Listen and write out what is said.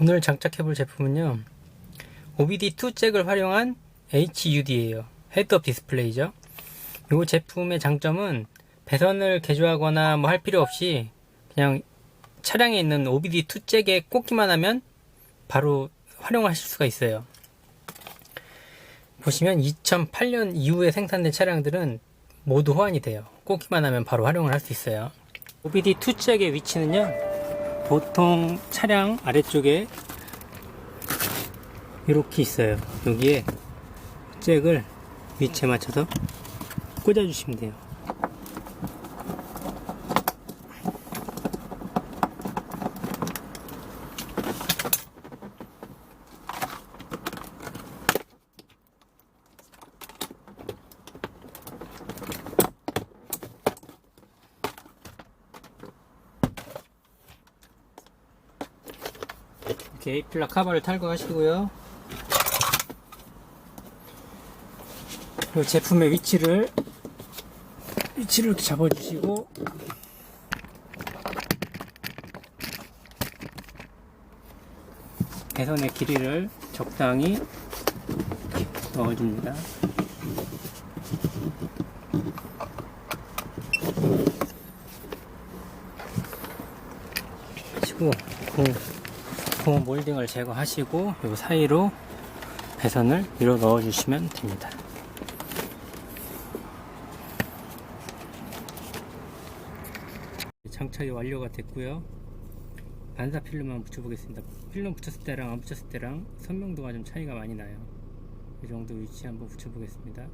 오늘 장착해 볼 제품은요. OBD2 잭을 활용한 HUD예요. 헤드업 디스플레이죠. 이 제품의 장점은 배선을 개조하거나 뭐 할 필요 없이 그냥 차량에 있는 OBD2 잭에 꽂기만 하면 바로 활용하실 수가 있어요. 보시면 2008년 이후에 생산된 차량들은 모두 호환이 돼요. 꽂기만 하면 바로 활용을 할 수 있어요. OBD2 잭의 위치는요. 보통 차량 아래쪽에 이렇게 있어요. 여기에 잭을 위치에 맞춰서 꽂아주시면 돼요. 게 에이필라 카바를 탈거하시고요. 이 제품의 위치를 위치를 이렇게 잡아주시고 배선의 길이를 적당히 넣어줍니다. 하시고 고, 고 몰딩을 제거하시고 이 사이로 배선을 밀어 넣어 주시면 됩니다. 장착이 완료가 됐고요. 반사 필름만 붙여보겠습니다. 필름 붙였을 때랑 안 붙였을 때랑 선명도가 좀 차이가 많이 나요. 이 정도 위치 한번 붙여보겠습니다.